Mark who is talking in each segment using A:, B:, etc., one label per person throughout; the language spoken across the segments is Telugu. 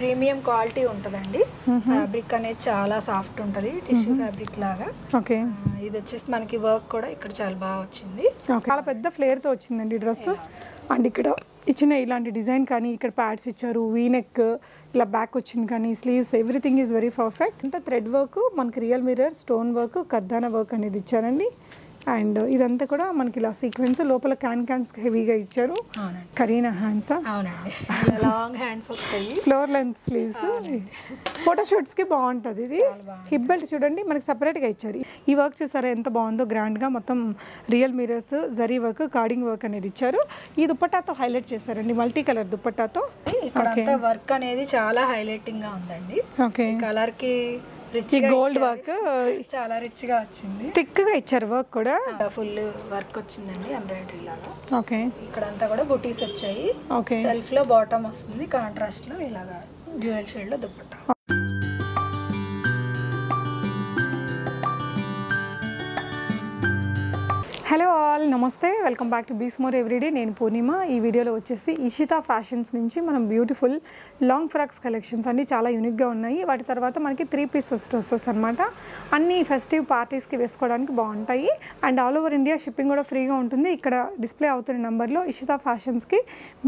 A: ప్రీమియం క్వాలిటీ ఉంటుందండి. ఫ్యాబ్రిక్ అనేది చాలా సాఫ్ట్ ఉంటుంది టిష్యూ ఫ్యాబ్రిక్ లాగా.
B: ఓకే.
A: ఇది వచ్చేసి మనకి వర్క్ కూడా ఇక్కడ చాలా బాగా వచ్చింది.
B: చాలా పెద్ద ఫ్లేర్తో వచ్చిందండి డ్రెస్. అండ్ ఇక్కడ ఇచ్చిన ఇలాంటి డిజైన్ కానీ ఇక్కడ ప్యాడ్స్ ఇచ్చారు వీ నెక్ ఇలా బ్యాక్ వచ్చింది కానీ sleeves everything is very perfect ఇంత థ్రెడ్ వర్క్ మనకి రియల్ మిర్రర్ స్టోన్ వర్క్ కర్దానా వర్క్ అనేది ఇచ్చారండి. అండ్ ఇదంతా కూడా మనకి ఇలా సీక్వెన్స్ లోపల క్యాన్ క్యాన్స్ హెవీగా ఇచ్చారు. కరీనా హ్యాండ్స్
A: లాంగ్ హ్యాండ్స్ వస్తాయి.
B: ఫ్లోర్ లెంత్ స్లీవ్స్ ఫోటోషూట్స్కి బాగుంటుంది ఇది. హిప్ బెల్ట్ చూడండి మనకి separate గా ఇచ్చారు. ఈ వర్క్ చూసారా ఎంత బాగుందో? గ్రాండ్గా మొత్తం real mirrors zari work cording work అనేది ఇచ్చారు. ఈ దుప్పటాతో హైలైట్ చేశారండి మల్టీ కలర్ దుప్పటాతో
A: వర్క్ అనేది చాలా హైలైటింగ్గా ఉందండి
B: ఓకే
A: కలర్కి రిచ్
B: గోల్డ్ వర్క్
A: చాలా రిచ్గా వచ్చింది.
B: థిక్గా ఇచ్చారు వర్క్ కూడా?
A: ఫుల్ వర్క్ వచ్చిందండి ఎంబ్రాయిడరీ లాగా.
B: ఓకే.
A: ఇక్కడంతా కూడా బుటీస్ వచ్చాయి.
B: ఓకే.
A: సెల్ఫ్లో బాటమ్ వస్తుంది కాంట్రాస్ట్లో ఇలాగా డ్యూయల్ షేడ్లో దుప్పట్టా
B: ఆల్ నమస్తే. Welcome back to bees more everyday నేను పూర్ణిమ. ఈ వీడియోలో వచ్చేసి ఇషితా ఫ్యాషన్స్ నుంచి మనం బ్యూటిఫుల్ లాంగ్ ఫ్రాక్స్ కలెక్షన్స్ అన్ని చాలా యూనిక్గా ఉన్నాయి. వాటి తర్వాత మనకి త్రీ పీసెస్ డ్రెస్సెస్ అనమాట అన్ని ఫెస్టివ్ పార్టీస్కి వేసుకోవడానికి బాగుంటాయి. And all over India shipping కూడా ఫ్రీగా ఉంటుంది. ఇక్కడ డిస్ప్లే అవుతున్న నెంబర్లో ఇషితా ఫ్యాషన్స్కి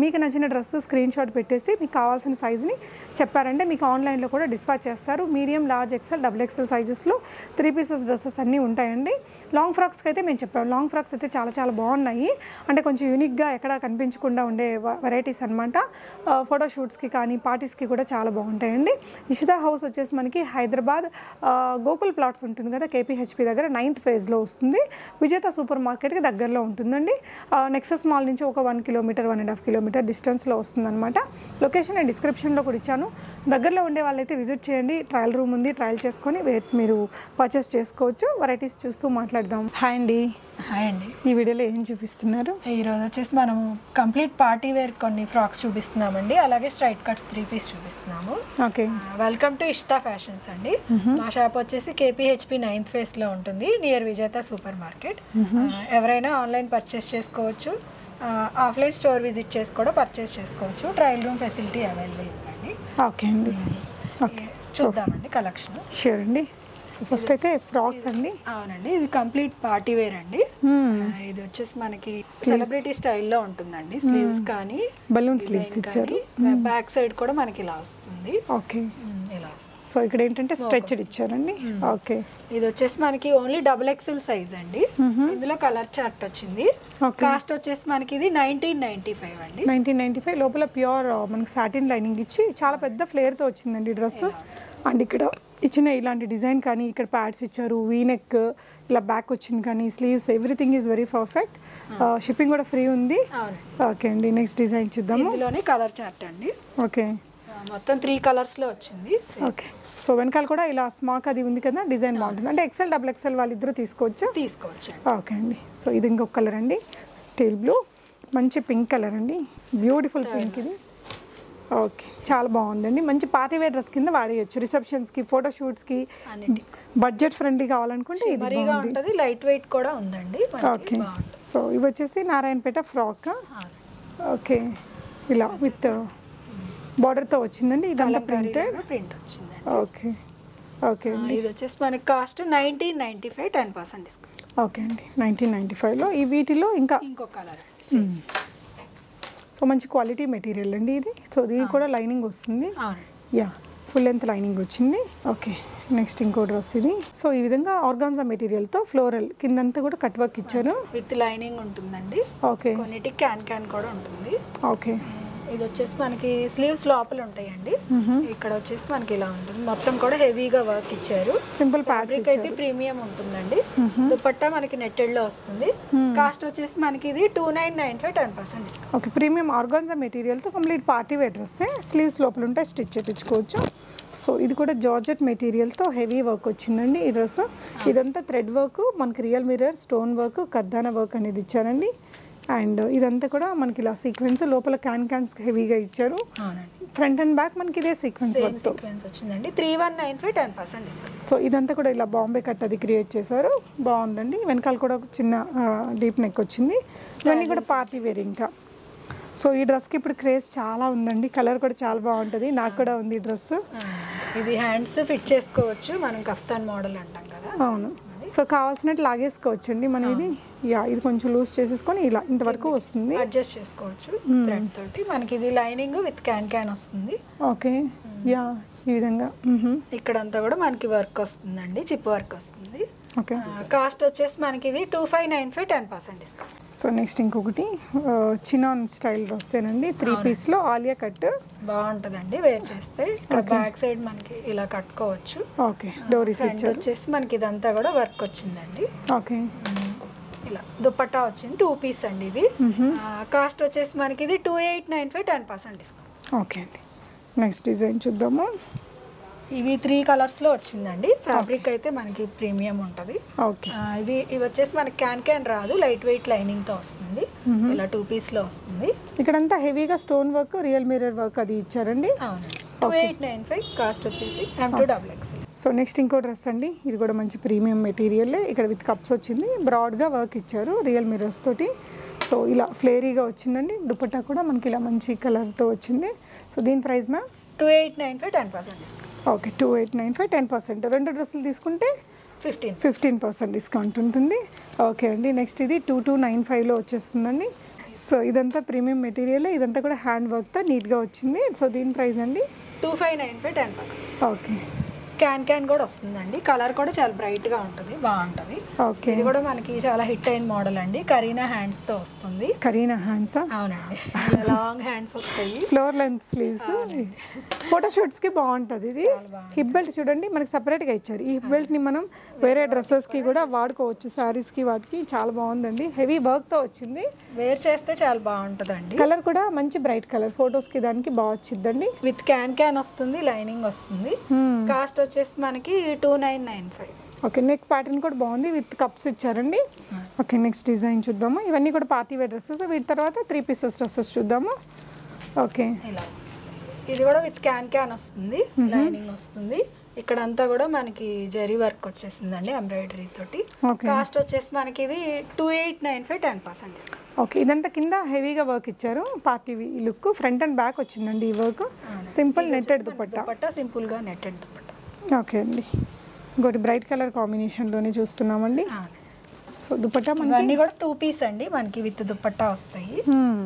B: మీకు నచ్చిన డ్రెస్ స్క్రీన్ షాట్ పెట్టేసి మీకు కావాల్సిన సైజ్ని చెప్పారంటే మీకు ఆన్లైన్లో కూడా డిస్పాచ్ చేస్తారు. Medium large XL double XL సైజెస్లో three pieces dresses అన్నీ ఉంటాయండి. లాంగ్ ఫ్రాక్స్కి అయితే మేము చెప్పాము లాంగ్ ఫ్రాక్స్ అయితే చాలా చాలా చాలా బాగున్నాయి. అంటే కొంచెం యూనిక్గా ఎక్కడ కనిపించకుండా ఉండే వెరైటీస్ అనమాట ఫోటోషూట్స్కి కానీ పార్టీస్కి కూడా చాలా బాగుంటాయండి. ఇషితా హౌస్ వచ్చేసి మనకి హైదరాబాద్ గోకుల్ ప్లాట్స్ ఉంటుంది కదా కేపీహెచ్పి దగ్గర నైన్త్ ఫేజ్లో వస్తుంది. విజేత సూపర్ మార్కెట్కి దగ్గరలో ఉంటుందండి. నెక్సస్ మాల్ నుంచి ఒక one kilometre one and half kilometre డిస్టెన్స్లో వస్తుందన్నమాట. లొకేషన్ నేను డిస్క్రిప్షన్లో కూడా ఇచ్చాను. దగ్గరలో ఉండే వాళ్ళైతే విజిట్ చేయండి. ట్రయల్ రూమ్ ఉంది ట్రయల్ చేసుకొని మీరు పర్చేస్ చేసుకోవచ్చు. వెరైటీస్ చూస్తూ మాట్లాడదాం. హాయ్ అండి.
A: హాయ్ అండి.
B: ఈ వీడియోలో ఏం చూపిస్తున్నారు?
A: ఈ రోజు వచ్చేసి మనము కంప్లీట్ పార్టీ వేర్ కొన్ని ఫ్రాక్స్ చూపిస్తున్నామండి. అలాగే స్ట్రైట్ కట్స్ త్రీ పీస్ చూపిస్తున్నాము.
B: Okay.
A: Welcome to Ishta fashions అండి. మా షాప్ వచ్చేసి కేపీహెచ్పి నైన్త్ ఫేస్లో ఉంటుంది. Near Vijetha supermarket. ఎవరైనా ఆన్లైన్ పర్చేస్ చేసుకోవచ్చు. ఆఫ్లైన్ స్టోర్ విజిట్ చేసి కూడా పర్చేస్ చేసుకోవచ్చు. ట్రయల్ రూమ్ ఫెసిలిటీ అవైలబుల్ ఉందండి.
B: ఓకే అండి. ఓకే.
A: చూద్దామండి కలెక్షన్.
B: షూర్ అండి. ఫస్ట్ అయితే ఫ్రాక్స్ అండి.
A: అవునండి ఇది కంప్లీట్ పార్టీ వేర్ అండి. ఇది వచ్చేసి మనకి సెలబ్రిటీ స్టైల్లో ఉంటుందండి స్లీవ్స్ కానీ
B: బలూన్ స్లీవ్స్ ఇచ్చారు.
A: బ్యాక్ సైడ్ కూడా మనకి ఇలా వస్తుంది.
B: ఓకే.
A: ఇలా వస్తుంది.
B: సో ఇక్కడ ఏంటంటే స్ట్రెచ్డ్ ఇచ్చారండి. ఓకే.
A: ఇది వచ్చేసి మనకి ఓన్లీ డబుల్ ఎక్స్ఎల్ సైజ్ అండి. ఇందులో కలర్ చార్ట్ వచ్చింది. కాస్ట్ వచ్చేసి మనకి ఇది నైన్టీన్ నైన్టీ ఫైవ్ అండి.
B: నైన్టీన్ నైన్టీ ఫైవ్ లోపల ప్యూర్ మనకి సాటిన్ లైనింగ్ ఇచ్చి చాలా పెద్ద ఫ్లేర్తో వచ్చిందండి డ్రెస్. అండ్ ఇక్కడ ఇచ్చిన ఇలాంటి డిజైన్ కానీ ఇక్కడ ప్యాడ్స్ ఇచ్చారు వీ నెక్ ఇలా బ్యాక్ వచ్చింది కానీ sleeves everything is very perfect shipping కూడా ఫ్రీ ఉంది. ఓకే అండి నెక్స్ట్ డిజైన్ చూద్దాము.
A: ఇందులోనే కలర్ చార్ట్ అండి.
B: ఓకే
A: మొత్తం త్రీ కలర్స్లో వచ్చింది.
B: ఓకే సో వెనకాల కూడా ఇలా స్మాక్ అది ఉంది కదా డిజైన్ బాగుంటుంది. అంటే ఎక్సెల్ డబుల్ ఎక్సెల్ వాళ్ళిద్దరూ తీసుకోవచ్చు?
A: తీసుకోవచ్చు
B: ఓకే అండి. సో ఇది ఇంకొక కలర్ అండి. టేల్ బ్లూ మంచి పింక్ కలర్ అండి. బ్యూటిఫుల్ పింక్ ఇది. ఓకే చాలా బాగుందండి. మంచి పార్టీ వేర్ డ్రెస్ కింద వాడేయచ్చు. రిసెప్షన్స్కి ఫోటోషూట్స్కి
A: అన్నిటి
B: బడ్జెట్ ఫ్రెండ్లీ కావాలనుకుంటే ఇది
A: ఉంటది లైట్ వెయిట్ కూడా ఉందండి
B: ఓకే. సో ఇవి వచ్చేసి నారాయణపేట ఫ్రాక్. ఓకే ఇలా విత్ బార్డర్తో వచ్చిందండి ఇదంతా ప్రింటెడ్?
A: ప్రింట్ వచ్చిందండి.
B: Okay okay.
A: ఇది వచ్చేసి మనకి cost nineteen ninety five ten percent discount.
B: Okay అండి నైన్టీన్ నైంటీ ఫైవ్లో. ఈ వీటిలో ఇంకా
A: ఇంకో కలర్. అండి
B: సో మంచి క్వాలిటీ మెటీరియల్ అండి ఇది. సో దీనికి కూడా లైనింగ్ వస్తుంది. యా ఫుల్ లెంత్ లైనింగ్ వచ్చింది. ఓకే నెక్స్ట్ ఇంకో డ్రెస్ ఇది సో ఈ విధంగా ఆర్గాన్జా మెటీరియల్తో ఫ్లోరల్ కిందంతా కూడా కట్ వర్క్ ఇచ్చారు.
A: విత్ లైనింగ్ ఉంటుందండి.
B: ఓకే
A: కొన్నిటికి క్యాన్ క్యాన్ కూడా ఉంటుంది.
B: ఓకే
A: ఇది వచ్చేసి మనకి స్లీవ్స్ లోపల ఉంటాయండి. ఇక్కడ వచ్చేసి మనకి ఇలా ఉంటుంది. మొత్తం కూడా హెవీగా వర్క్ ఇచ్చారు.
B: సింపుల్
A: ఫ్యాబ్రిక్ అయితే ప్రీమియం ఉంటుందండి. దుపట్టా మనకి నెట్టెడ్లో వస్తుంది కాస్ట్ వచ్చేసి మనకి ఇది two nine nine five ten percent discount
B: okay premium organza మెటీరియల్తో complete party wear dress sleeves లోపల ఉంటే స్టిచ్ చేయించుకోవచ్చు సో ఇది కూడా జార్జెట్ మెటీరియల్తో హెవీ వర్క్ వచ్చిందండి ఈ డ్రెస్ ఇదంతా థ్రెడ్ వర్క్ మనకి రియల్ మిర్రర్ స్టోన్ వర్క్ కర్దానా వర్క్ అనేది ఇచ్చారండి. అండ్ ఇదంతా కూడా మనకి ఇలా సీక్వెన్స్ లోపల క్యాన్ క్యాన్స్ హెవీగా ఇచ్చారు. ఫ్రంట్ అండ్ బ్యాక్ మనకి ఇదే సీక్వెన్స్
A: వచ్చిందండి. Three one nine five ten percent
B: so ఇదంతా కూడా ఇలా బాంబే కట్ అది క్రియేట్ చేశారు. బాగుందండి. వెనకాల కూడా ఒక చిన్న డీప్ నెక్ వచ్చింది. ఇవన్నీ కూడా పార్టీ వేర్ ఇంకా. సో ఈ డ్రెస్కి ఇప్పుడు క్రేజ్ చాలా ఉందండి. కలర్ కూడా చాలా బాగుంటుంది. నాకు కూడా ఉంది ఈ డ్రెస్
A: ఇది హ్యాండ్స్ ఫిట్ చేసుకోవచ్చు. మనం కఫ్తాన్ మోడల్ అంటాం కదా.
B: అవును. సో కావాల్సినట్టు లాగేసుకోవచ్చండి మనం ఇది. యా ఇది కొంచెం లూజ్ చేసేసుకొని ఇలా ఇంతవరకు వస్తుంది.
A: అడ్జస్ట్ చేసుకోవచ్చు థ్రెడ్ తోటి. మనకి ఇది లైనింగ్ విత్ క్యాన్ క్యాన్ వస్తుంది.
B: ఓకే. యా ఈ విధంగా.
A: ఇక్కడంతా కూడా మనకి వర్క్ వస్తుందండి చిప్ వర్క్ వస్తుంది.
B: ఓకే.
A: కాస్ట్ వచ్చేసి మనకి ఇది two five nine five ten percent discount
B: so next ఇంకొకటి చినాన్ స్టైల్ డ్రెస్సేనండి త్రీ పీస్లో ఆలియా కట్.
A: బాగుంటుందండి వేర్ చేస్తే. బ్యాక్ సైడ్ మనకి ఇలా కట్టుకోవచ్చు.
B: ఓకే. డోరీస్
A: వచ్చేసి మనకి ఇదంతా కూడా వర్క్ వచ్చిందండి.
B: ఓకే.
A: ఇలా దుపట్టా వచ్చింది టూ పీస్ అండి ఇది. కాస్ట్ వచ్చేసి మనకి ఇది two eight nine five ten percent discount
B: okay అండి. నెక్స్ట్ డిజైన్ చూద్దాము?
A: ఇవి త్రీ కలర్స్లో వచ్చిందండి. ఫ్యాబ్రిక్ అయితే మనకి ప్రీమియం ఉంటుంది.
B: ఓకే
A: ఇవి ఇవి వచ్చేసి మనకి క్యాన్ క్యాన్ రాదు లైట్ వెయిట్ లైనింగ్తో వస్తుంది. ఇలా టూ పీస్లో వస్తుంది.
B: ఇక్కడంతా హెవీగా stone work real mirror work అది ఇచ్చారండి?
A: Two eight nine five cost వచ్చేసి M two double XL
B: so next ఇంకో డ్రెస్ అండి. ఇది కూడా మంచి ప్రీమియం మెటీరియల్. ఇక్కడ విత్ కప్స్ వచ్చింది. బ్రాడ్గా వర్క్ ఇచ్చారు. రియల్ మిరర్స్ తోటి. సో ఇలా ఫ్లేరీగా వచ్చిందండి. దుపట్టా కూడా మనకి ఇలా మంచి కలర్తో వచ్చింది. సో దీని price ma'am
A: two eight nine five ten percent
B: okay two eight nine five ten percent రెండు డ్రెస్సులు తీసుకుంటే
A: ఫిఫ్టీన్
B: ఫిఫ్టీన్ పర్సెంట్ డిస్కౌంట్ ఉంటుంది. ఓకే అండి. నెక్స్ట్ ఇది టూ టూ నైన్ ఫైవ్లో వచ్చేస్తుందండి. సో ఇదంతా ప్రీమియం మెటీరియల్ ఇదంతా కూడా హ్యాండ్ వర్క్తో నీట్గా వచ్చింది. సో దీని ప్రైస్ అండి?
A: Two five nine five ten percent
B: okay.
A: Can can కూడా వస్తుందండి. కలర్ కూడా చాలా బ్రైట్గా ఉంటుంది బాగుంటుంది.
B: ఓకే
A: ఇది కూడా మనకి చాలా హిట్ అయిన మోడల్ అండి. కరీనా హ్యాండ్స్తో వస్తుంది.
B: కరీనా హ్యాండ్సా
A: అవునండి. లాంగ్ హ్యాండ్స్ వస్తాయి.
B: ఫ్లోర్ లెంత్ స్లీవ్స్ ఫోటోషూట్స్కి బాగుంటుంది ఇది. హిప్ బెల్ట్ చూడండి మనకి సపరేట్గా ఇచ్చారు. ఈ హిప్ బెల్ట్ని మనం వేరే డ్రెస్సెస్కి కూడా వాడుకోవచ్చు. శారీస్కి వాటికి చాలా బాగుందండి. హెవీ వర్క్తో వచ్చింది.
A: వేర్ చేస్తే చాలా బాగుంటుందండి.
B: కలర్ కూడా మంచి బ్రైట్ కలర్ ఫొటోస్కి దానికి బాగా వచ్చిందండి
A: విత్ క్యాన్ క్యాన్ వస్తుంది లైనింగ్ వస్తుంది. కాస్ట్ వచ్చేసి మనకి two nine nine five.
B: Okay neck pattern కూడా బాగుంది విత్ కప్స్ ఇచ్చారండి. ఓకే నెక్స్ట్ డిజైన్ చూద్దాము. ఇవన్నీ కూడా పార్టీ వేర్ డ్రెస్సెస్ వీటి తర్వాత త్రీ పీసెస్ డ్రెస్సెస్ చూద్దాము. ఓకే.
A: ఇలా ఇది కూడా విత్ క్యాన్ క్యాన్ వస్తుంది లైనింగ్ వస్తుంది. ఇక్కడ అంతా కూడా మనకి జరీ వర్క్ వచ్చేసిందండి ఎంబ్రాయిడరీ తోటి.
B: ఓకే.
A: కాస్ట్ వచ్చేసి మనకి ఇది two eight nine five ten percent discount
B: okay ఇదంతా కింద హెవీగా వర్క్ ఇచ్చారు party look front and back వచ్చిందండి ఈ వర్క్ సింపుల్ నెట్టెడ్ దుపట్టా.
A: సింపుల్గా నెట్టెడ్ దుపట్టా.
B: ఓకే అండి. ఇంకోటి బ్రైట్ కలర్ కాంబినేషన్లోనే చూస్తున్నామండి. సో దుపట్టా మనకి
A: కూడా టూ పీస్ అండి. మనకి విత్ దుపట్టా వస్తాయి.
B: Hmm,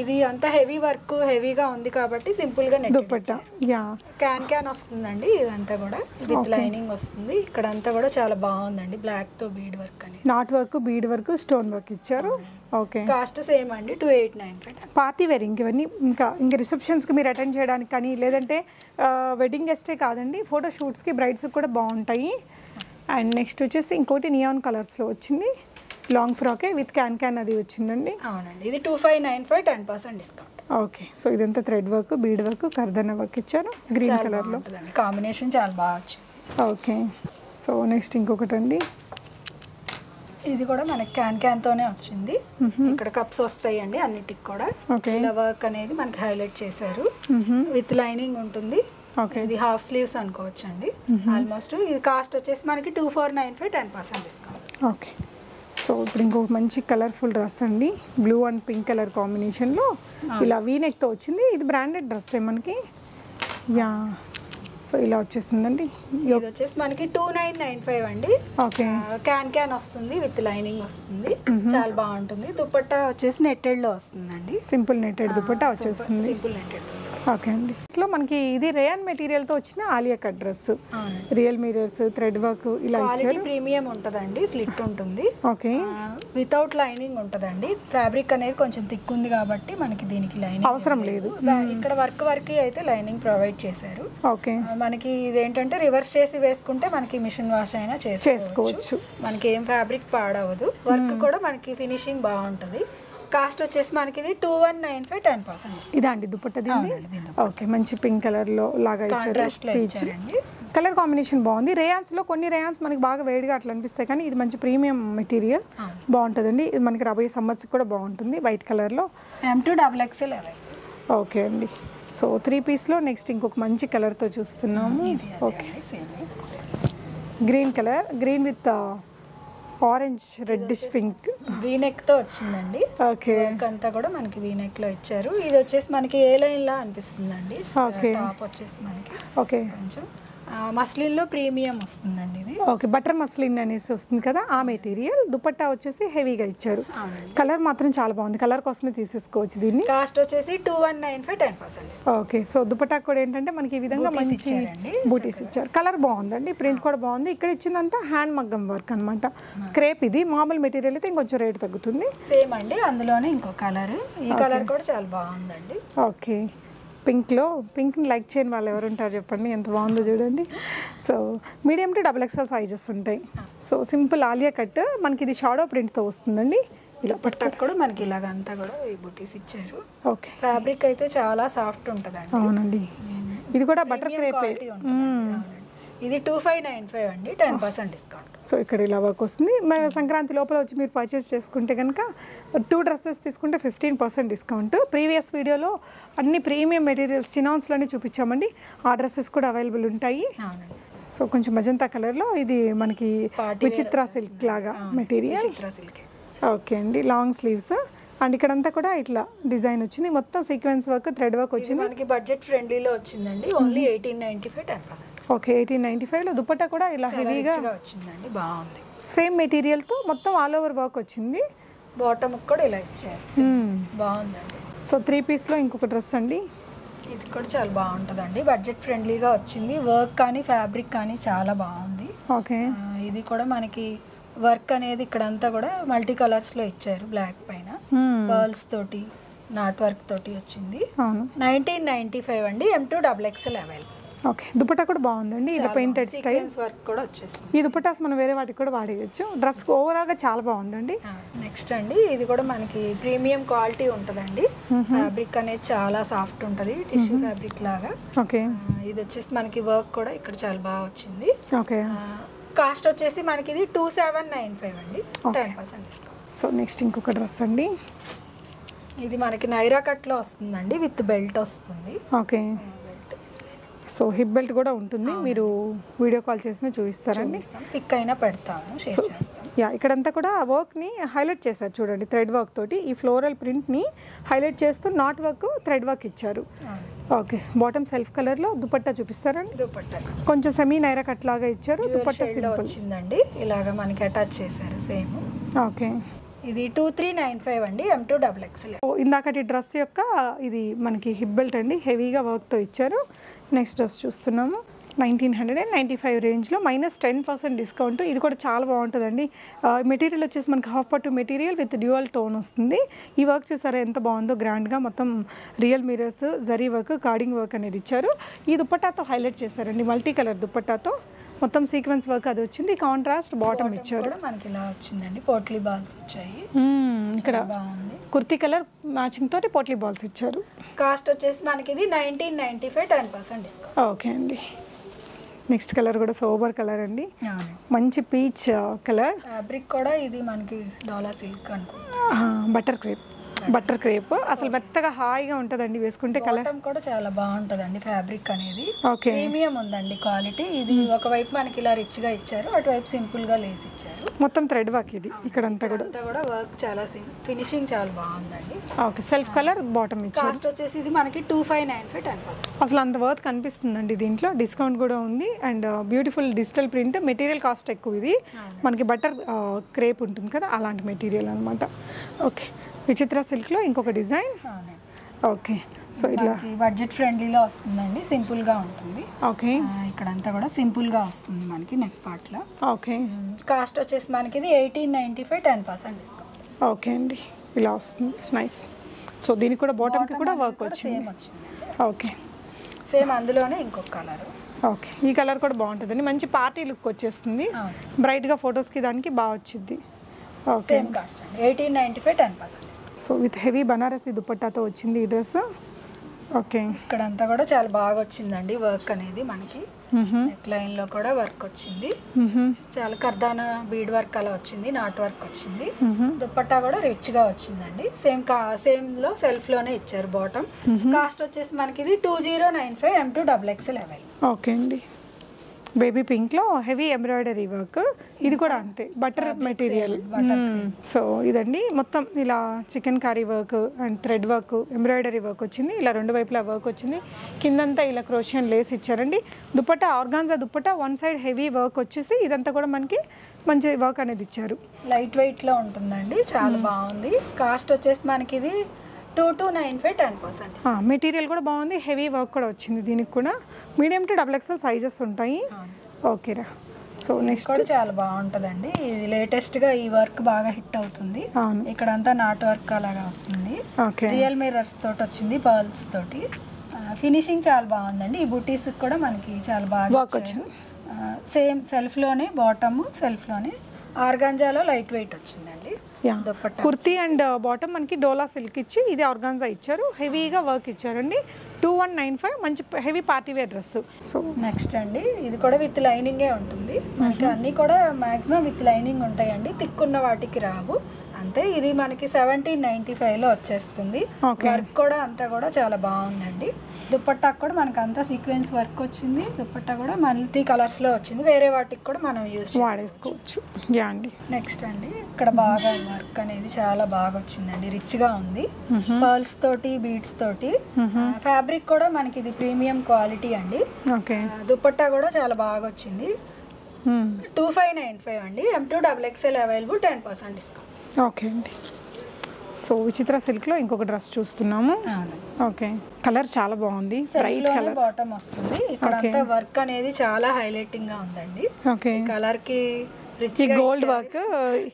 A: ఇది అంతా హెవీ వర్క్ హెవీగా ఉంది కాబట్టి సింపుల్గా
B: దుపట్టా యా
A: క్యాన్ క్యాన్ వస్తుందండి ఇదంతా కూడా. విత్ లైనింగ్ వస్తుంది. ఇక్కడ అంతా కూడా చాలా బాగుందండి. బ్లాక్తో బీడ్ వర్క్ అని
B: knot work bead work stone work ఇచ్చారు. ఓకే
A: కాస్ట్ సేమ్ అండి. Two eight nine
B: party wear ఇంక ఇవన్నీ ఇంకా ఇంకా రిసెప్షన్స్కి మీరు అటెండ్ చేయడానికి కానీ లేదంటే వెడ్డింగ్ గెస్టే కాదండి. ఫోటో షూట్స్కి బ్రైడ్స్కి కూడా బాగుంటాయి. అండ్ నెక్స్ట్ వచ్చేసి ఇంకోటి నియాన్ కలర్స్లో వచ్చింది. లాంగ్ ఫ్రాకే విత్ క్యాన్ క్యాన్ అది వచ్చిందండి.
A: అవునండి. ఇది two five nine five ten percent discount
B: okay. So ఇదంతా థ్రెడ్ వర్క్ బీడ్ వర్క్ కర్దన వర్క్ ఇచ్చారు. గ్రీన్ కలర్లో
A: కాంబినేషన్ చాలా బాగా వచ్చింది.
B: ఓకే. సో నెక్స్ట్ ఇంకొకటి అండి
A: ఇది కూడా మనకి క్యాన్ క్యాన్ తోనే వచ్చింది. ఇక్కడ కప్స్ వస్తాయండి అన్నిటికి కూడా.
B: ఓకే.
A: వర్క్ అనేది మనకి హైలైట్ చేశారు. విత్ లైనింగ్ ఉంటుంది. ఇది హాఫ్ స్లీవ్స్ అనుకోవచ్చు అండి ఆల్మోస్ట్ ఇది కాస్ట్ వచ్చేసి మనకి two four nine five ten percent discount
B: okay so ఇప్పుడు ఇంకొక మంచి కలర్ఫుల్ డ్రెస్ అండి. బ్లూ అండ్ పింక్ కలర్ కాంబినేషన్లో ఇలా వీనెక్తో వచ్చింది. ఇది బ్రాండెడ్ డ్రెస్ మనకి? యా సో ఇలా వచ్చేసిందండి.
A: ఇది వచ్చేసి మనకి టూ నైన్ నైన్ ఫైవ్ అండి.
B: ఓకే
A: క్యాన్ క్యాన్ వస్తుంది. విత్ లైనింగ్ వస్తుంది. చాలా బాగుంటుంది. దుపట్టా వచ్చేసి నెట్టెడ్లో వస్తుందండి.
B: సింపుల్ నెట్టెడ్ దుపట్టా వచ్చేస్తుంది.
A: సింపుల్ నెట్టెడ్
B: ఓకే అండి. అసలు మనకి ఇది రేయన్ మెటీరియల్తో వచ్చిన Alia cut dress. Real mirrors thread work ఇలా ఇచ్చారు.
A: ప్రీమియం ఉంటుందండి స్లిట్ ఉంటుంది.
B: ఓకే.
A: వితౌట్ లైనింగ్ ఉంటుందండి. ఫ్యాబ్రిక్ అనేది కొంచెం థిక్ ఉంది కాబట్టి మనకి దీనికి లైనింగ్
B: అవసరం లేదు.
A: ఇక్కడ వర్క్ వర్క్ అయితే లైనింగ్ ప్రొవైడ్ చేశారు.
B: ఓకే.
A: మనకి ఇదేంటంటే రివర్స్ చేసి వేసుకుంటే మనకి మిషన్ వాష్ అయినా చేసుకోవచ్చు.
B: చేసుకోవచ్చు.
A: మనకి ఏం ఫ్యాబ్రిక్ పాడవదు. వర్క్ కూడా మనకి ఫినిషింగ్ బాగుంటుంది. కాస్ట్ వచ్చేసి మనకి ఇది two one nine five ten percent
B: ఇదా అండి దుపట్టా దీన్ని
A: అవునండి, దీని
B: ఓకే మంచి పింక్ లాగా ఇచ్చారు.
A: కాంట్రాస్ట్లో
B: పీచ్
A: ఇచ్చారండి.
B: కలర్ కాంబినేషన్ బాగుంది. రేయాన్స్లో కొన్ని రేయాన్స్ మనకి బాగా వేడిగా అట్లా అనిపిస్తాయి కానీ ఇది మంచి ప్రీమియం మెటీరియల్ బాగుంటుందండి. ఇది మనకి రాబోయే సమ్మర్స్కి కూడా బాగుంటుంది వైట్ కలర్లో
A: M two double XL
B: okay అండి. సో త్రీ పీస్లో నెక్స్ట్ ఇంకొక మంచి కలర్తో చూస్తున్నాము. Okay green colour green with orange reddish pink
A: వీనెక్తో వచ్చిందండి.
B: ఓకే.
A: వర్క్ అంతా కూడా మనకి వీనెక్లో ఇచ్చారు. ఇది వచ్చేసి మనకి ఏ లైన్ లా అనిపిస్తుందండి. టాప్ వచ్చేసి మనకి
B: ఓకే.
A: కొంచెం మస్లిన్లో ప్రీమియం వస్తుందండి ఇది.
B: ఓకే బటర్ మస్లిన్ అనేసి వస్తుంది కదా ఆ మెటీరియల్. దుపట్టా వచ్చేసి హెవీగా ఇచ్చారు. కలర్ మాత్రం చాలా బాగుంది. కలర్ కోసమే తీసేసుకోవచ్చు దీన్ని.
A: కాస్ట్ వచ్చేసి two one nine five ten percent
B: okay so dupatta కూడా ఏంటంటే మనకి ఈ విధంగా మంచి బూటీస్ ఇచ్చారు. కలర్ బాగుందండి ప్రింట్ కూడా బాగుంది. ఇక్కడ ఇచ్చిందంతా హ్యాండ్ మగ్గం వర్క్ అనమాట క్రేప్ ఇది మామూలు మెటీరియల్ అయితే ఇంకొంచెం రేట్ తగ్గుతుంది.
A: సేమ్ అండి అందులోనే ఇంకో కలర్ ఈ కలర్ కూడా చాలా బాగుందండి.
B: ఓకే. పింక్లో పింక్ని లైక్ చేయని వాళ్ళు ఎవరు ఉంటారు చెప్పండి ఎంత బాగుందో చూడండి. So medium to double XL sizes ఉంటాయి. సో సింపుల్ ఆలియా కట్ మనకి ఇది షాడో ప్రింట్తో వస్తుందండి. ఇలా
A: పట్టకు. కూడా మనకి ఇలాగ అంతా కూడా ఈ బుటీస్ ఇచ్చారు.
B: ఓకే.
A: ఫ్యాబ్రిక్ అయితే చాలా సాఫ్ట్ ఉంటుందండి.
B: అవునండి. ఇది కూడా బటర్ క్రేపే.
A: ఇది టూ ఫైవ్ నైన్ ఫైవ్ అండి టెన్ పర్సెంట్ డిస్కౌంట్
B: సో ఇక్కడ ఇలా వర్క్ వస్తుంది. మరి సంక్రాంతి లోపల వచ్చి మీరు పర్చేస్ చేసుకుంటే కనుక టూ డ్రెస్సెస్ తీసుకుంటే ఫిఫ్టీన్ పర్సెంట్ డిస్కౌంట్ ప్రీవియస్ వీడియోలో అన్ని ప్రీమియం మెటీరియల్స్ చినాన్స్లోనే చూపించామండి. ఆ డ్రెస్సెస్ కూడా అవైలబుల్ ఉంటాయి. సో కొంచెం మజంతా కలర్లో ఇది మనకి విచిత్ర సిల్క్ లాగా మెటీరియల్ ఓకే అండి లాంగ్ స్లీవ్స్ అండ్ ఇక్కడంతా కూడా ఇట్లా డిజైన్ వచ్చింది. మొత్తం సీక్వెన్స్ వర్క్ థ్రెడ్ వర్క్ వచ్చింది.
A: మనకి బడ్జెట్ ఫ్రెండ్లీలో వచ్చిందండి. Only eighteen ninety five ten percent
B: okay eighteen ninety ఫైవ్లో దుపట్టా కూడా ఇలా హెవీగా
A: వచ్చిందండి బాగుంది.
B: సేమ్ మెటీరియల్తో మొత్తం ఆల్ ఓవర్ వర్క్ వచ్చింది.
A: బాటమ్ కూడా ఇలా ఇచ్చారు
B: మ్మ్.
A: బాగుందండి.
B: సో త్రీ పీస్లో ఇంకొక డ్రెస్ అండి.
A: ఇది కూడా చాలా బాగుంటుందండి. బడ్జెట్ ఫ్రెండ్లీగా వచ్చింది. వర్క్ కానీ ఫ్యాబ్రిక్ కానీ చాలా బాగుంది.
B: ఓకే
A: ఇది కూడా మనకి వర్క్ అనేది ఇక్కడంతా కూడా మల్టీ కలర్స్లో ఇచ్చారు బ్లాక్ పైన. పర్ల్స్ తోటి నాట్ వర్క్ తోటి వచ్చింది.
B: అవును.
A: నైన్టీన్ నైన్టీ ఫైవ్ అండి M two double XL available
B: okay. Dupatta కూడా బాగుందండి. ఇది పెయింటెడ్ స్టైల్
A: వర్క్ కూడా వచ్చేసింది.
B: ఈ దుపట్టాస్ మనం వేరే వాటికి కూడా వాడేయచ్చు. డ్రెస్ ఓవరాల్గా చాలా బాగుందండి.
A: నెక్స్ట్ అండి ఇది కూడా మనకి ప్రీమియం క్వాలిటీ ఉంటుందండి. ఫ్యాబ్రిక్ అనేది చాలా సాఫ్ట్ ఉంటుంది టిష్యూ ఫ్యాబ్రిక్ లాగా.
B: ఓకే.
A: ఇది వచ్చేసి మనకి వర్క్ కూడా ఇక్కడ చాలా బాగా వచ్చింది.
B: ఓకే.
A: కాస్ట్ వచ్చేసి మనకి ఇది టూ సెవెన్ నైన్ ఫైవ్ అండి. Ten percent discount
B: so next ఇంకొక డ్రెస్ అండి.
A: ఇది మనకి నైరా కట్లో వస్తుందండి విత్ బెల్ట్ వస్తుంది.
B: ఓకే. సో హిప్ బెల్ట్ కూడా ఉంటుంది. మీరు వీడియో కాల్ చేసిన చూపిస్తారండి
A: పిక్ అయినా పెడతాము చేస్తాం
B: యా ఇక్కడంతా కూడా వర్క్ని హైలైట్ చేశారు చూడండి థ్రెడ్ వర్క్ తోటి. ఈ ఫ్లోరల్ ప్రింట్ని హైలైట్ చేస్తూ నాట్ వర్క్ థ్రెడ్ వర్క్ ఇచ్చారు. ఓకే బాటమ్ సెల్ఫ్ కలర్లో దుపట్టా చూపిస్తారండి
A: దుపట్టా.
B: కొంచెం సెమీ నైరా కట్ లాగా ఇచ్చారు దుపట్టా సింపుల్.
A: వచ్చిందండి. ఇలాగ మనకి అటాచ్ చేశారు సేమ్.
B: ఓకే.
A: ఇది టూ త్రీ నైన్ ఫైవ్ అండి ఎం టూ డబుల్ ఎక్స్ఎల్
B: ఇందాకటి డ్రెస్ యొక్క ఇది మనకి హిప్ బెల్ట్ అండి హెవీగా వర్క్తో ఇచ్చారు. నెక్స్ట్ డ్రెస్ చూస్తున్నాము. Nineteen hundred and ninety five రేంజ్లో మైనస్ టెన్ పర్సెంట్ డిస్కౌంట్ ఇది కూడా చాలా బాగుంటుందండి. మెటీరియల్ వచ్చేసి మనకి హాఫ్ పట్టు మెటీరియల్ విత్ డ్యూయల్ టోన్ వస్తుంది. ఈ వర్క్ చూసారా ఎంత బాగుందో గ్రాండ్గా మొత్తం real mirrors zari work cording work అనేది ఇచ్చారు. ఈ దుప్పటాతో హైలైట్ చేశారండి మల్టీ కలర్ దుప్పటాతో మొత్తం సీక్వెన్స్ వర్క్ అది వచ్చింది. కాంట్రాస్ట్ బాటమ్ ఇచ్చారు.
A: మనకి ఇలా వచ్చిందండి. పోట్లీ బాల్స్ వచ్చాయి.
B: ఇక్కడ
A: బాగుంది.
B: కుర్తీ కలర్ మ్యాచింగ్ తోటి పోట్లీ బాల్స్ ఇచ్చారు.
A: కాస్ట్ వచ్చేసి మనకి ఇది nineteen ninety five ten percent discount
B: okay అండి. నెక్స్ట్ కలర్ కూడా సోబర్ కలర్ అండి. మంచి పీచ్ కలర్
A: ఫ్యాబ్రిక్ కూడా ఇది మనకి డోలా సిల్క్ అనుకుంటా.
B: Butter crepe butter crepe. అసలు మెత్తగా హాయిగా ఉంటుందండి వేసుకుంటే కలర్.
A: కూడా చాలా బాగుంటదండి ఫ్యాబ్రిక్ అనేది.
B: ఓకే.
A: ప్రీమియం ఉందండి క్వాలిటీ ఇది ఒకవైపు మనకి ఇలా రిచ్గా ఇచ్చారు అటువైపు సింపుల్గా లేసి ఇచ్చారు.
B: మొత్తం థ్రెడ్ వర్క్ ఇది ఇక్కడంతా కూడా.
A: అంతా కూడా వర్క్ చాలా ఫినిషింగ్ చాలా బాగుందండి.
B: ఓకే సెల్ఫ్ కలర్ బాటమ్ ఇచ్చారు.
A: కాస్ట్ వచ్చేసి ఇది మనకి two five nine five ten percent
B: అసలు అంత వర్త్ కనిపిస్తుందండి దీంట్లో. డిస్కౌంట్ కూడా ఉంది. And beautiful digital print material cost ఎక్కువ ఇది. మనకి బటర్ క్రేప్ ఉంటుంది కదా అలాంటి మెటీరియల్ అనమాట ఓకే. విచిత్ర సిల్క్లో ఇంకొక డిజైన్. ఓకే. సో ఇట్లా.
A: బడ్జెట్ ఫ్రెండ్లీలో వస్తుందండి సింపుల్గా ఉంటుంది.
B: ఓకే.
A: ఆ, ఇక్కడంతా కూడా సింపుల్గా వస్తుంది మనకి నెక్ పార్ట్లో
B: ఓకే
A: కాస్ట్ వచ్చేసి మనకి ఇది eighteen ninety five ten percent discount.
B: Okay అండి. ఇలా వస్తుంది. నైస్. సో దీనికి కూడా బాటమ్కి కూడా వర్క్ వచ్చింది. ఓకే.
A: సేమ్ అందులోనే ఇంకొక కలర్
B: ఓకే. ఈ కలర్ కూడా బాగుంటుందండి. మంచి పార్టీ లుక్ వచ్చేస్తుంది. బ్రైట్గా ఫొటోస్కి దానికి బాగా వచ్చింది ఓకే.
A: సేమ్ కాస్ట్ అండి. Eighteen ninety five ten percent
B: so with heavy Banarasi దుపట్టాతో వచ్చింది ఈ డ్రెస్ ఓకే
A: ఇక్కడంతా కూడా చాలా బాగా వచ్చిందండి వర్క్ అనేది మనకి. నెక్ లైన్లో కూడా వర్క్ వచ్చింది. చాలా కర్దాన బీడ్ వర్క్ అలా వచ్చింది నాట్ వర్క్ వచ్చింది. దుప్పట్టా కూడా రిచ్గా వచ్చిందండి. సేమ్ సేమ్లో సెల్ఫ్లోనే ఇచ్చారు బాటమ్ కాస్ట్ వచ్చేసి మనకి ఇది two zero nine five M two double XL available
B: okay అండి. బేబీ పింక్లో హెవీ ఎంబ్రాయిడరీ వర్క్ ఇది కూడా అంతే బటర్ మెటీరియల్ సో ఇదండి. మొత్తం ఇలా chicken curry work and thread work embroidery work వచ్చింది. ఇలా రెండు వైపులా వర్క్ వచ్చింది. కిందంతా ఇలా క్రోషియన్ లేస్ ఇచ్చారండి. Dupatta organza dupatta one side heavy work వచ్చేసి ఇదంతా కూడా మనకి మంచి వర్క్ అనేది ఇచ్చారు.
A: లైట్ వెయిట్లో ఉంటుందండి. చాలా బాగుంది. కాస్ట్ వచ్చేసి మనకి ఇది two two nine five ten percent
B: material కూడా బాగుంది. హెవీ వర్క్ కూడా వచ్చింది దీనికి కూడా. Medium to double XL sizes ఉంటాయి. ఓకేరా సో నెక్స్ట్
A: కూడా చాలా బాగుంటదండి. ఇది లేటెస్ట్గా ఈ వర్క్ బాగా హిట్ అవుతుంది.
B: అవును.
A: ఇక్కడంతా నాట్ వర్క్ అలాగా వస్తుంది. రియల్ మిర్రర్స్ తోటి వచ్చింది పర్ల్స్ తోటి. ఫినిషింగ్ చాలా బాగుందండి. ఈ బుటీస్ కూడా మనకి చాలా బాగా సేమ్ సెల్ఫ్లోనే బాటమ్ సెల్ఫ్లోనే ఆర్గాంజాలో లైట్ వెయిట్ వచ్చిందండి.
B: కుర్తీ అండ్ బాటమ్ మనకి డోలా సిల్క్ ఇచ్చి ఇది ఆర్గాన్జా ఇచ్చారు. హెవీగా వర్క్ ఇచ్చారండి. టూ వన్ నైన్ ఫైవ్ మంచి heavy party wear dress. So
A: next అండి ఇది కూడా విత్ లైనింగే ఉంటుంది. మనకి అన్ని కూడా మాక్సిమం విత్ లైనింగ్ ఉంటాయండి. తిక్కున్న వాటికి రావు. అంతే ఇది మనకి సెవెంటీన్ నైన్టీ ఫైవ్లో వచ్చేస్తుంది.
B: Okay.
A: వర్క్ కూడా అంతా కూడా చాలా బాగుందండి. దుప్పట్టాకు కూడా మనకి అంతా సీక్వెన్స్ వర్క్ వచ్చింది. దుప్పట్టా కూడా మల్టీ కలర్స్లో వచ్చింది. వేరే వాటికి కూడా మనం యూస్
B: వాడేసుకోవచ్చు. యా అండి.
A: నెక్స్ట్ అండి. ఇక్కడ బాగా వర్క్ అనేది చాలా బాగా వచ్చిందండి. రిచ్గా ఉంది. పర్ల్స్ తోటి బీడ్స్ తోటి. ఫ్యాబ్రిక్ కూడా మనకి ఇది ప్రీమియం క్వాలిటీ అండి. దుపట్టా కూడా చాలా బాగా వచ్చింది. టూ ఫైవ్ నైన్ ఫైవ్ అండి. M two double XL available ten percent discount
B: okay అండి. సో విచిత్ర సిల్క్లో ఇంకొక డ్రెస్ చూస్తున్నాము. ఓకే. కలర్ చాలా బాగుంది. Bright colour.
A: బాటమ్ వస్తుంది. ఇక్కడ వర్క్ అనేది చాలా హైలైటింగ్గా ఉందండి.
B: ఓకే.
A: కలర్కి రిచ్
B: గోల్డ్ వర్క్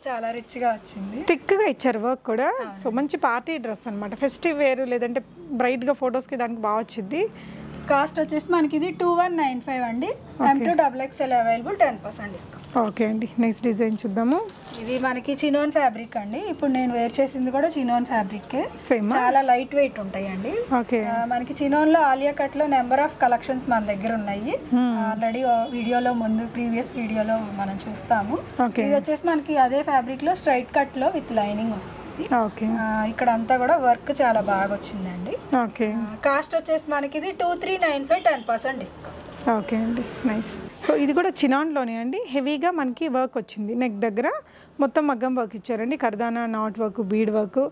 A: చాలా రిచ్గా వచ్చింది.
B: థిక్గా ఇచ్చారు వర్క్ కూడా. సో మంచి పార్టీ డ్రెస్ అనమాట ఫెస్టివ్ వేర్ లేదంటే బ్రైట్గా ఫొటోస్కి దానికి బాగా వచ్చింది
A: కాస్ట్ వచ్చేసి మనకి ఇది టూ వన్ నైన్ ఫైవ్ అండి M two double XL available ten percent discount
B: okay అండి. నెక్స్ట్ డిజైన్ చూద్దాము.
A: ఇది మనకి చినోన్ ఫ్యాబ్రిక్ అండి. ఇప్పుడు నేను వేర్ చేసింది కూడా చినోన్ ఫ్యాబ్రిక్
B: సేమ్
A: చాలా లైట్ వెయిట్ ఉంటాయండి. మనకి చినోన్లో ఆలియా కట్లో నెంబర్ ఆఫ్ కలెక్షన్స్ మన దగ్గర ఉన్నాయి. ఆల్రెడీ వీడియోలో ముందు ప్రీవియస్ వీడియోలో మనం చూస్తాము. ఇది వచ్చేసి మనకి అదే ఫ్యాబ్రిక్లో స్ట్రైట్ కట్లో విత్ లైనింగ్ వస్తుంది. ఆ, ఇక్కడ అంతా కూడా వర్క్ చాలా బాగా వచ్చిందండి
B: ఓకే
A: కాస్ట్ వచ్చేసి మనకి ఇది two three nine five ten percent discount.
B: Okay అండి. నైస్. సో ఇది కూడా చినాన్లోనే అండి. హెవీగా మనకి వర్క్ వచ్చింది. నెక్ దగ్గర మొత్తం మగ్గం వర్క్ ఇచ్చారండి. కర్దానా knot work bead work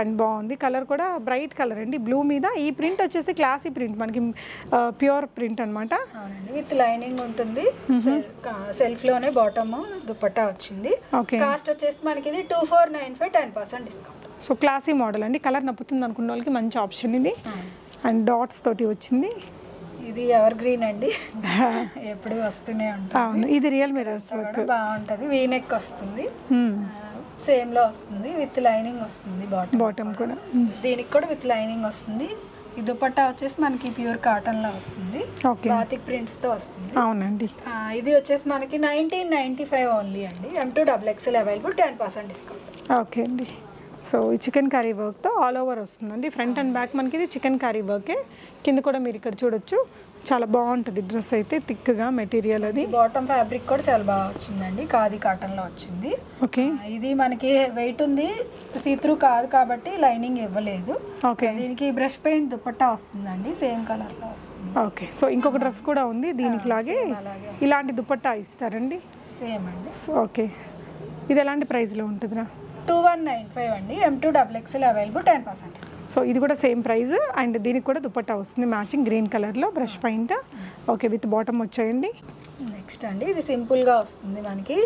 B: and బాగుంది. కలర్ కూడా బ్రైట్ కలర్ అండి. బ్లూ మీద ఈ ప్రింట్ వచ్చేసి క్లాసీ ప్రింట్ మనకి ప్యూర్ ప్రింట్ అనమాట
A: విత్ లైనింగ్ ఉంటుంది. సెల్ఫ్లోనే బాటమ్ దుపట్టా వచ్చింది. కాస్ట్ వచ్చేసి మనకి ఇది two four nine five ten percent discount
B: so classy model అండి. కలర్ నప్పుతుంది అనుకున్న వాళ్ళకి మంచి ఆప్షన్ ఇది. అండ్ డాట్స్ తోటి వచ్చింది.
A: ఇది ఎవర్ గ్రీన్ అండి. ఎప్పుడు వస్తూనే
B: అవును ఇది రియల్ మిరర్స్
A: బాగుంటది. వీ నెక్ వస్తుంది సేమ్లో వస్తుంది. విత్ లైనింగ్ వస్తుంది బాటమ్
B: బాటమ్ కూడా.
A: దీనికి కూడా విత్ లైనింగ్ వస్తుంది. ఈ దుపట్టా వచ్చేసి మనకి ప్యూర్ కాటన్లో వస్తుంది. బాతిక్ ప్రింట్స్తో వస్తుంది.
B: అవునండి.
A: ఇది వచ్చేసి మనకి నైన్టీన్ నైన్టీ ఫైవ్ ఓన్లీ అండి M two double XL available ten percent discount
B: okay అండి. సో ఈ చికెన్ కర్రీ వర్క్తో ఆల్ ఓవర్ వస్తుందండి. ఫ్రంట్ అండ్ బ్యాక్ మనకి ఇది చికెన్ కర్రీ వర్కే. కింద కూడా మీరు ఇక్కడ చూడొచ్చు. చాలా బాగుంటుంది డ్రెస్ అయితే థిక్గా మెటీరియల్ అది.
A: బాటమ్ ఫ్యాబ్రిక్ కూడా చాలా బాగా వచ్చిందండి. ఖాదీ కాటన్లో వచ్చింది.
B: ఓకే.
A: ఇది మనకి వెయిట్ ఉంది. సీత్రూ కాదు కాబట్టి లైనింగ్ ఇవ్వలేదు.
B: ఓకే.
A: దీనికి బ్రష్ పెయింట్ దుపట్టా వస్తుందండి. సేమ్ కలర్లో వస్తుంది.
B: ఓకే. సో ఇంకొక డ్రెస్ కూడా ఉంది దీనికి లాగే. ఇలాంటి దుపట్టా ఇస్తారండి?
A: సేమ్ అండి.
B: ఓకే. ఇది ఎలాంటి ప్రైస్లో ఉంటుందిరా?
A: టూ వన్ నైన్ ఫైవ్ అండి. M two double XL available ten percent
B: so ఇది కూడా సేమ్ ప్రైస్ అండ్ దీనికి కూడా దుపట్టా వస్తుంది. మ్యాచింగ్ గ్రీన్ కలర్లో brush paint okay with bottom వచ్చాయండి.
A: నెక్స్ట్ అండి ఇది సింపుల్గా వస్తుంది మనకి.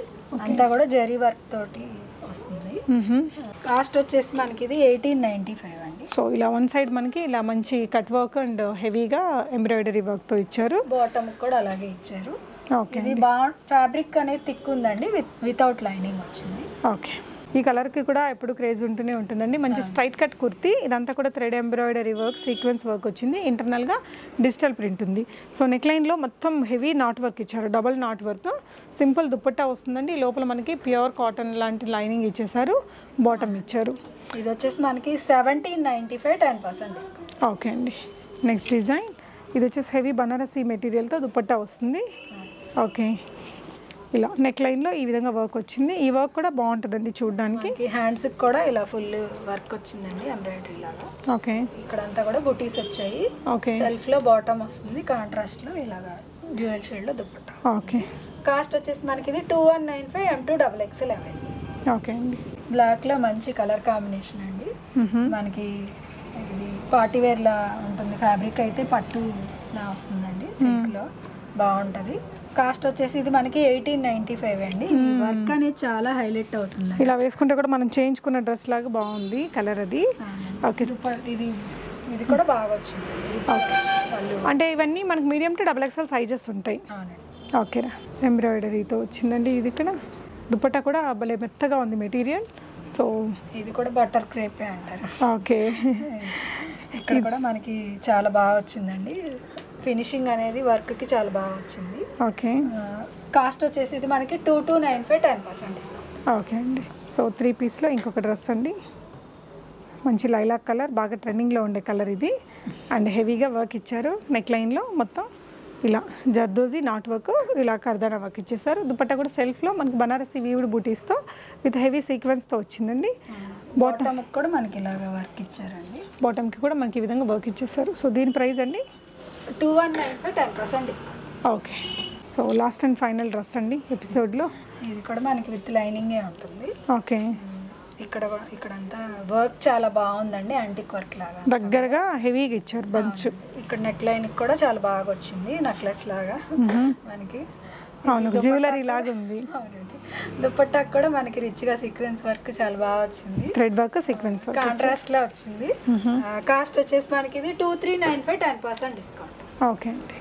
A: అంతా కూడా జరీ వర్క్ తోటి వస్తుంది. కాస్ట్ వచ్చేసి మనకి ఇది ఎయిటీన్ నైన్టీ ఫైవ్ అండి.
B: సో ఇలా వన్ సైడ్ మనకి ఇలా మంచి కట్ వర్క్ అండ్ హెవీగా ఎంబ్రాయిడరీ వర్క్తో ఇచ్చారు.
A: బాటమ్ కూడా అలాగే ఇచ్చారు.
B: ఓకే
A: ఇది బాగా ఫ్యాబ్రిక్ అనేది థిక్ ఉందండి విత్ వితౌట్ లైనింగ్ వచ్చింది.
B: ఓకే ఈ కలర్కి కూడా ఎప్పుడు క్రేజ్ ఉంటూనే ఉంటుందండి. మంచి స్ట్రైట్ కట్ కుర్తీ. ఇదంతా కూడా thread embroidery work sequence work వచ్చింది. ఇంటర్నల్గా డిజిటల్ ప్రింట్ ఉంది. సో నెక్ లైన్లో మొత్తం హెవీ నాట్ వర్క్ ఇచ్చారు. Double knot work. Simple dupatta వస్తుందండి. లోపల మనకి ప్యూర్ కాటన్ లాంటి లైనింగ్ ఇచ్చేసారు బాటమ్ ఇచ్చారు.
A: ఇది వచ్చేసి మనకి seventeen ninety five ten percent discount.
B: Okay అండి. Next design. ఇది వచ్చేసి హెవీ బనారసీ మెటీరియల్తో దుపట్టా వస్తుంది. ఓకే. ఇలా నెక్ లైన్లో ఈ విధంగా వర్క్ వచ్చింది. ఈ వర్క్ కూడా బాగుంటుందండి చూడడానికి.
A: హ్యాండ్స్ కూడా ఇలా ఫుల్ వర్క్ వచ్చిందండి ఎంబ్రాయిడరీ లాగా.
B: ఓకే.
A: ఇక్కడంతా కూడా బుటీస్ వచ్చాయి.
B: ఓకే.
A: సెల్ఫ్లో బాటమ్ వస్తుంది కాంట్రాస్ట్లో ఇలాగా డ్యూయల్ షేడ్లో దుప్పట్టా
B: ఓకే.
A: కాస్ట్ వచ్చేసి మనకి ఇది two one nine five M two double XL available
B: okay అండి.
A: బ్లాక్లో మంచి కలర్ కాంబినేషన్ అండి. మనకి ఇది పార్టీ వేర్ లా ఉంటుంది ఫ్యాబ్రిక్ అయితే పట్టు లా వస్తుందండి సిల్క్లో. బాగుంటది. కాస్ట్ వచ్చేసి ఇది మనకి ఎయిటీన్ నైన్టీ ఫైవ్ అండి. వర్క్ అనేది చాలా హైలైట్ అవుతుంది
B: ఇలా వేసుకుంటే కూడా మనం చేయించుకున్న డ్రెస్ లాగా బాగుంది కలర్ అది. ఓకే.
A: ఇది ఇది కూడా బాగా వచ్చింది.
B: అంటే ఇవన్నీ మనకి medium to double XL sizes ఉంటాయి. ఓకేరా ఎంబ్రాయిడరీతో వచ్చిందండి ఇది ఇక్కడ. దుపట్టా కూడా భలే మెత్తగా ఉంది మెటీరియల్. సో
A: ఇది కూడా బటర్ క్రేపే అంటారు.
B: ఓకే.
A: ఇక్కడ కూడా మనకి చాలా బాగా వచ్చిందండి. ఫినిషింగ్ అనేది వర్క్కి చాలా బాగా వచ్చింది.
B: ఓకే.
A: కాస్ట్ వచ్చేసి ఇది మనకి two two nine five ten percent
B: okay అండి. సో త్రీ పీస్లో ఇంకొక డ్రెస్ అండి. మంచి లైలాక్ కలర్ బాగా ట్రెండింగ్లో ఉండే కలర్ ఇది. అండ్ హెవీగా వర్క్ ఇచ్చారు నెక్ లైన్లో మొత్తం. ఇలా జర్దోజీ నాట్ వర్క్ ఇలా కర్దానా వర్క్ ఇచ్చేసారు. దుపట్టా కూడా సెల్ఫ్లో మనకి బనారసి వీవుడ్ బూటీస్తో విత్ హెవీ సీక్వెన్స్తో వచ్చిందండి.
A: బాటమ్ కూడా మనకి ఇలాగా వర్క్ ఇచ్చారండి.
B: బాటమ్కి కూడా మనకి ఈ విధంగా వర్క్ ఇచ్చేసారు. సో దీని ప్రైస్ అండి?
A: Two one nine five ten percent discount
B: okay. So last and final dress అండి ఎపిసోడ్లో?
A: ఇది కూడా మనకి విత్ లైనింగే ఉంటుంది.
B: ఓకే.
A: ఇక్కడ కూడా- ఇక్కడంతా వర్క్ చాలా బాగుందండి యాంటిక్ వర్క్ లాగా.
B: దగ్గరగా హెవీగా ఇచ్చారు బంచ్.
A: ఇక్కడ నెక్ లైన్ కూడా చాలా బాగా వచ్చింది నెక్లెస్ లాగా. మనకి
B: అవును జ్యువెలరీ లాగా ఉంది
A: దుపట్టాకు కూడా మనకి రిచ్గా సీక్వెన్స్ వర్క్ చాలా బాగా వచ్చింది.
B: Thread work sequence work
A: contrast లా వచ్చింది. కాస్ట్ వచ్చేసి మనకి ఇది two three nine five ten percent discount
B: okay అండి.